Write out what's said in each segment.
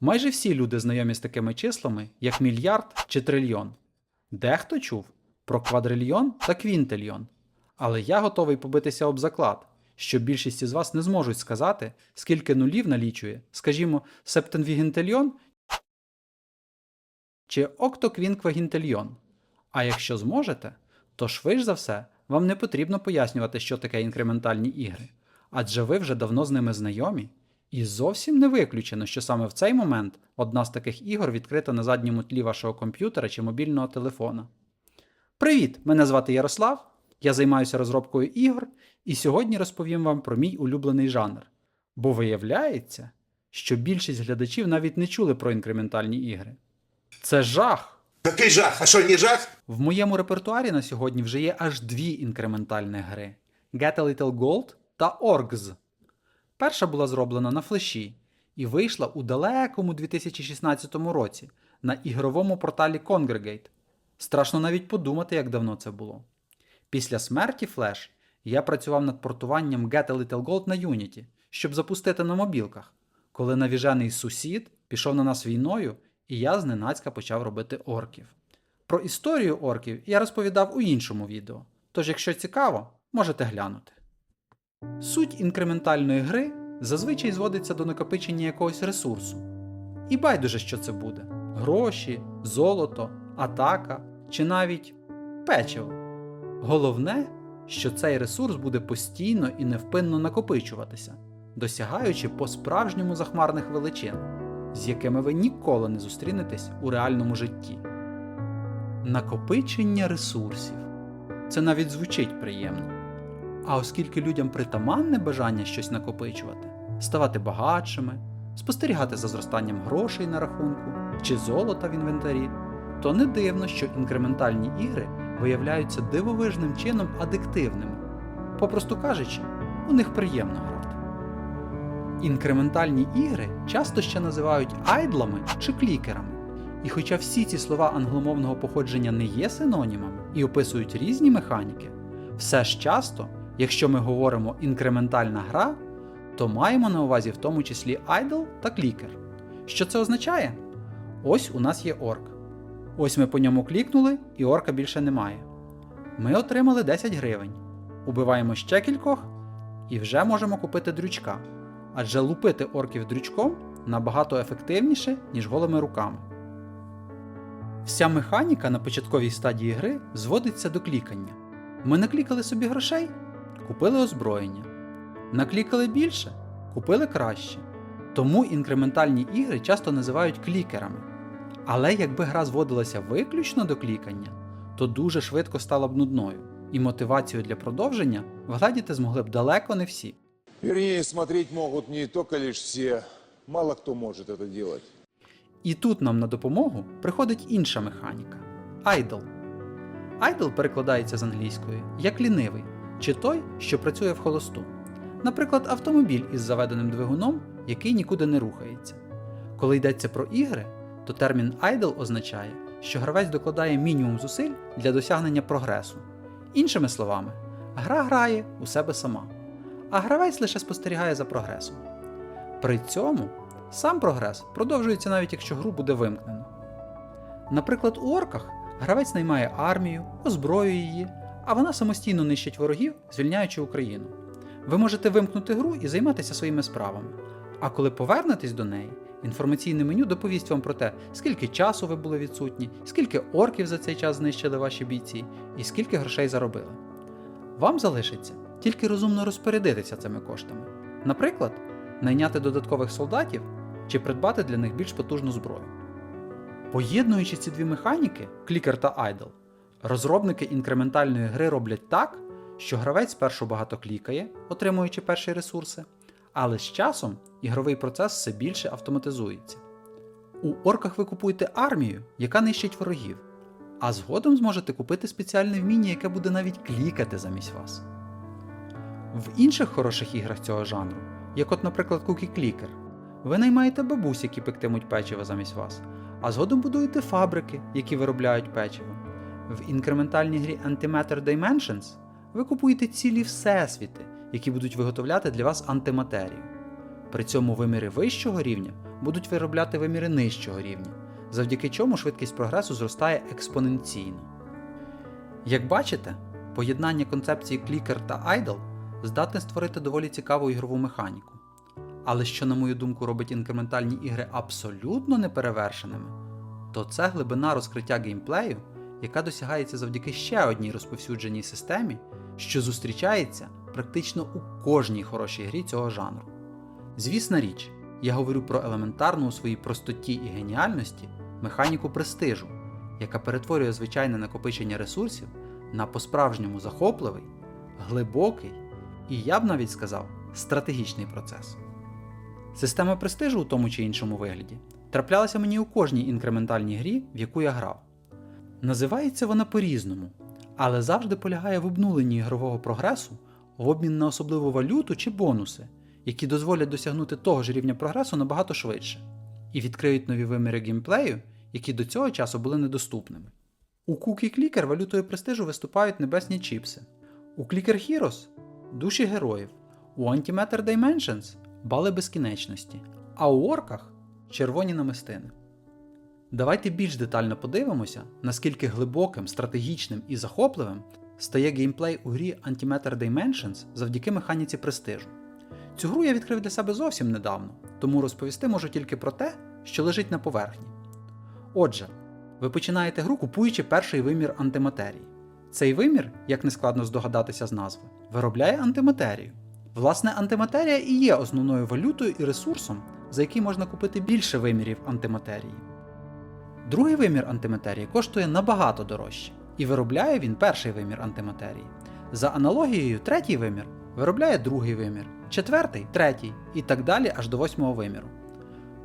Майже всі люди знайомі з такими числами, як мільярд чи трильйон. Дехто чув про квадрильйон та квінтильйон. Але я готовий побитися об заклад, що більшість із вас не зможуть сказати, скільки нулів налічує, скажімо, септенвігентильйон чи октоквінквагінтильйон. А якщо зможете, то швидше за все вам не потрібно пояснювати, що таке інкрементальні ігри, адже ви вже давно з ними знайомі. І зовсім не виключено, що саме в цей момент одна з таких ігор відкрита на задньому тлі вашого комп'ютера чи мобільного телефона. Привіт! Мене звати Ярослав, я займаюся розробкою ігор, і сьогодні розповім вам про мій улюблений жанр. Бо виявляється, що більшість глядачів навіть не чули про інкрементальні ігри. Це жах! Какой жах? А что, не жах? В моєму репертуарі на сьогодні вже є аж дві інкрементальні гри: Get a Little Gold та Orgs. Перша була зроблена на флеші і вийшла у далекому 2016 році на ігровому порталі Congregate. Страшно навіть подумати, як давно це було. Після смерті Flash я працював над портуванням Get a Little Gold на Unity, щоб запустити на мобілках, коли навіжений сусід пішов на нас війною, і я зненацька почав робити орків. Про історію орків я розповідав у іншому відео, тож, якщо цікаво, можете глянути. Суть інкрементальної гри зазвичай зводиться до накопичення якогось ресурсу. І байдуже, що це буде: гроші, золото, атака чи навіть печиво. Головне, що цей ресурс буде постійно і невпинно накопичуватися, досягаючи по-справжньому захмарних величин, з якими ви ніколи не зустрінетесь у реальному житті. Накопичення ресурсів. Це навіть звучить приємно. А оскільки людям притаманне бажання щось накопичувати, ставати багатшими, спостерігати за зростанням грошей на рахунку чи золота в інвентарі, то не дивно, що інкрементальні ігри виявляються дивовижним чином адиктивними. Попросту кажучи, у них приємно грати. Інкрементальні ігри часто ще називають айдлами чи клікерами. І хоча всі ці слова англомовного походження не є синонімами і описують різні механіки, все ж часто, якщо ми говоримо інкрементальна гра, то маємо на увазі в тому числі айдл та клікер. Що це означає? Ось у нас є орк. Ось ми по ньому клікнули, і орка більше немає. Ми отримали 10 гривень. Убиваємо ще кількох і вже можемо купити дрючка. Адже лупити орків дрючком набагато ефективніше, ніж голими руками. Вся механіка на початковій стадії гри зводиться до клікання. Ми наклікали собі грошей, купили озброєння. Наклікали більше, купили краще. Тому інкрементальні ігри часто називають клікерами. Але якби гра зводилася виключно до клікання, то дуже швидко стала б нудною, і мотивацію для продовження вгладіти змогли б далеко не всі. Вернее, смотреть могут не только лишь все. Мало кто может это делать. І тут нам на допомогу приходить інша механіка idle. Idle перекладається з англійської як лінивий, чи той, що працює в холосту. Наприклад, автомобіль із заведеним двигуном, який нікуди не рухається. Коли йдеться про ігри, то термін idle означає, що гравець докладає мінімум зусиль для досягнення прогресу. Іншими словами, гра грає у себе сама, а гравець лише спостерігає за прогресом. При цьому сам прогрес продовжується навіть якщо гру буде вимкнено. Наприклад, у орках гравець наймає армію, озброює її, а вона самостійно нищить ворогів, звільняючи Україну. Ви можете вимкнути гру і займатися своїми справами. А коли повернетесь до неї, інформаційне меню доповість вам про те, скільки часу ви були відсутні, скільки орків за цей час знищили ваші бійці і скільки грошей заробили. Вам залишиться тільки розумно розпорядитися цими коштами. Наприклад, найняти додаткових солдатів чи придбати для них більш потужну зброю. Поєднуючи ці дві механіки, клікер та айдл, розробники інкрементальної гри роблять так, що гравець спершу багато клікає, отримуючи перші ресурси, але з часом ігровий процес все більше автоматизується. У орках ви купуєте армію, яка нищить ворогів, а згодом зможете купити спеціальне вміння, яке буде навіть клікати замість вас. В інших хороших іграх цього жанру, як от, наприклад, Cookie Clicker, ви наймаєте бабусь, які пектимуть печиво замість вас, а згодом будуєте фабрики, які виробляють печиво. В інкрементальній грі Antimatter Dimensions ви купуєте цілі всесвіти, які будуть виготовляти для вас антиматерію. При цьому виміри вищого рівня будуть виробляти виміри нижчого рівня, завдяки чому швидкість прогресу зростає експоненційно. Як бачите, поєднання концепції клікер та айдл здатне створити доволі цікаву ігрову механіку. Але що, на мою думку, робить інкрементальні ігри абсолютно неперевершеними, то це глибина розкриття геймплею, яка досягається завдяки ще одній розповсюдженій системі, що зустрічається практично у кожній хорошій грі цього жанру. Звісна річ, я говорю про елементарну у своїй простоті і геніальності механіку престижу, яка перетворює звичайне накопичення ресурсів на по-справжньому захопливий, глибокий і я б навіть сказав стратегічний процес. Система престижу у тому чи іншому вигляді траплялася мені у кожній інкрементальній грі, в яку я грав. Називається вона по-різному, але завжди полягає в обнуленні ігрового прогресу в обмін на особливу валюту чи бонуси, які дозволять досягнути того ж рівня прогресу набагато швидше, і відкриють нові виміри геймплею, які до цього часу були недоступними. У Cookie Clicker валютою престижу виступають небесні чіпси, у Clicker Heroes душі героїв, у Antimatter Dimensions бали безкінечності, а у орках червоні намистини. Давайте більш детально подивимося, наскільки глибоким, стратегічним і захопливим стає геймплей у грі Antimatter Dimensions завдяки механіці престижу. Цю гру я відкрив для себе зовсім недавно, тому розповісти можу тільки про те, що лежить на поверхні. Отже, ви починаєте гру, купуючи перший вимір антиматерії. Цей вимір, як не складно здогадатися з назви, виробляє антиматерію. Власне, антиматерія і є основною валютою і ресурсом, за який можна купити більше вимірів антиматерії. Другий вимір антиматерії коштує набагато дорожче, і виробляє він перший вимір антиматерії. За аналогією, третій вимір виробляє другий вимір, четвертий третій і так далі аж до восьмого виміру.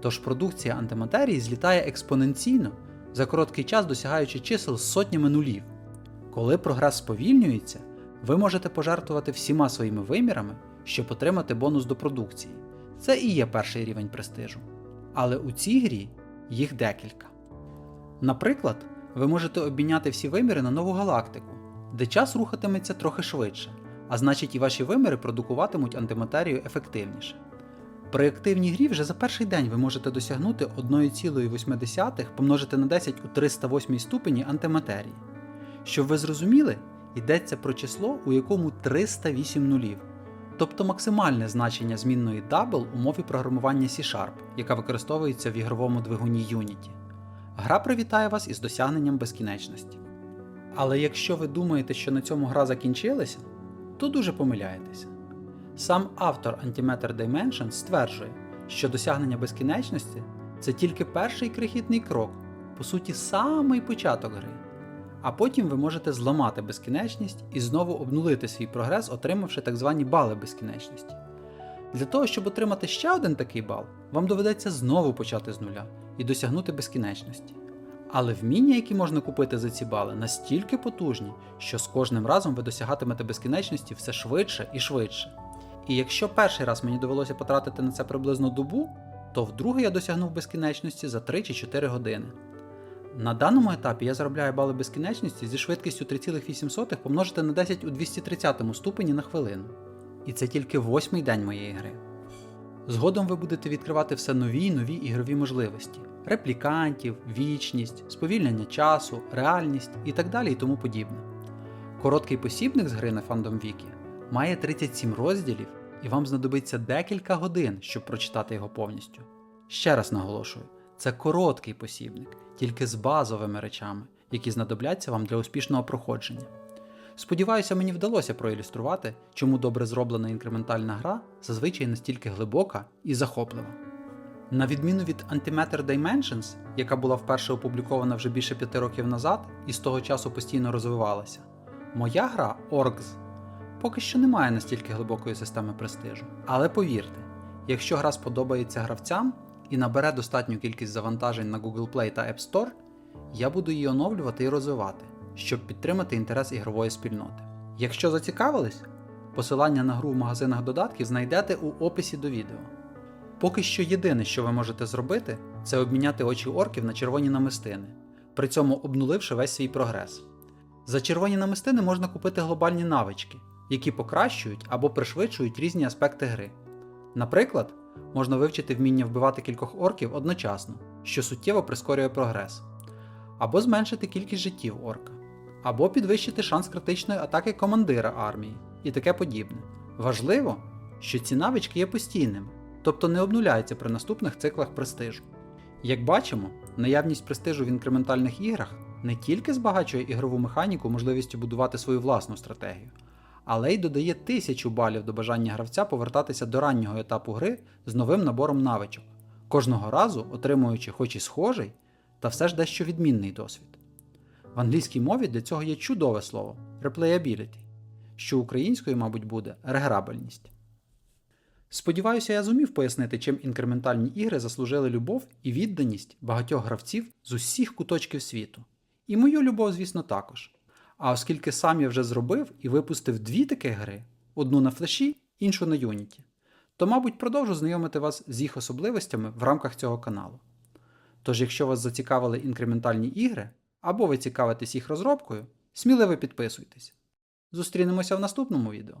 Тож продукція антиматерії злітає експоненційно, за короткий час досягаючи чисел з сотнями нулів. Коли прогрес сповільнюється, ви можете пожертвувати всіма своїми вимірами, щоб отримати бонус до продукції. Це і є перший рівень престижу. Але у цій грі їх декілька. Наприклад, ви можете обміняти всі виміри на нову галактику, де час рухатиметься трохи швидше, а значить і ваші виміри продукуватимуть антиматерію ефективніше. При активній грі вже за перший день ви можете досягнути 1,8 помножити на 10 у 308 ступені антиматерії. Щоб ви зрозуміли, йдеться про число, у якому 308 нулів, тобто максимальне значення змінної double у мові програмування C-Sharp, яка використовується в ігровому двигуні Unity. Гра привітає вас із досягненням безкінечності. Але якщо ви думаєте, що на цьому гра закінчилася, то дуже помиляєтеся. Сам автор Antimatter Dimension стверджує, що досягнення безкінечності це тільки перший крихітний крок, по суті, самий початок гри. А потім ви можете зламати безкінечність і знову обнулити свій прогрес, отримавши так звані бали безкінечності. Для того, щоб отримати ще один такий бал, вам доведеться знову почати з нуля і досягнути безкінечності. Але вміння, які можна купити за ці бали, настільки потужні, що з кожним разом ви досягатимете безкінечності все швидше і швидше. І якщо перший раз мені довелося потратити на це приблизно добу, то вдруге я досягнув безкінечності за 3 чи 4 години. На даному етапі я заробляю бали безкінечності зі швидкістю 3,8 помножити на 10 у 230 ступені на хвилину. І це тільки восьмий день моєї гри. Згодом ви будете відкривати все нові й нові ігрові можливості: реплікантів, вічність, сповільнення часу, реальність і так далі і тому подібне. Короткий посібник з гри на Fandom Wiki має 37 розділів, і вам знадобиться декілька годин, щоб прочитати його повністю. Ще раз наголошую, це короткий посібник, тільки з базовими речами, які знадобляться вам для успішного проходження. Сподіваюся, мені вдалося проілюструвати, чому добре зроблена інкрементальна гра зазвичай настільки глибока і захоплива. На відміну від Antimatter Dimensions, яка була вперше опублікована вже більше п'яти років назад і з того часу постійно розвивалася, моя гра Orgs поки що не має настільки глибокої системи престижу. Але повірте, якщо гра сподобається гравцям і набере достатню кількість завантажень на Google Play та App Store, я буду її оновлювати і розвивати, щоб підтримати інтерес ігрової спільноти. Якщо зацікавились, посилання на гру в магазинах додатків знайдете у описі до відео. Поки що єдине, що ви можете зробити, це обміняти очі орків на червоні намистини, при цьому обнуливши весь свій прогрес. За червоні намистини можна купити глобальні навички, які покращують або пришвидшують різні аспекти гри. Наприклад, можна вивчити вміння вбивати кількох орків одночасно, що суттєво прискорює прогрес, або зменшити кількість життів орка, або підвищити шанс критичної атаки командира армії і таке подібне. Важливо, що ці навички є постійними, тобто не обнуляються при наступних циклах престижу. Як бачимо, наявність престижу в інкрементальних іграх не тільки збагачує ігрову механіку можливістю будувати свою власну стратегію, але й додає тисячу балів до бажання гравця повертатися до раннього етапу гри з новим набором навичок, кожного разу отримуючи хоч і схожий, та все ж дещо відмінний досвід. В англійській мові для цього є чудове слово replayability, що українською, мабуть, буде реграбельність. Сподіваюся, я зумів пояснити, чим інкрементальні ігри заслужили любов і відданість багатьох гравців з усіх куточків світу. І мою любов, звісно, також. А оскільки сам я вже зробив і випустив дві таких гри: одну на флеші, іншу на Unity, то, мабуть, продовжу знайомити вас з їх особливостями в рамках цього каналу. Тож, якщо вас зацікавили інкрементальні ігри, або ви цікавитесь їх розробкою, сміливо підписуйтесь. Зустрінемося в наступному відео.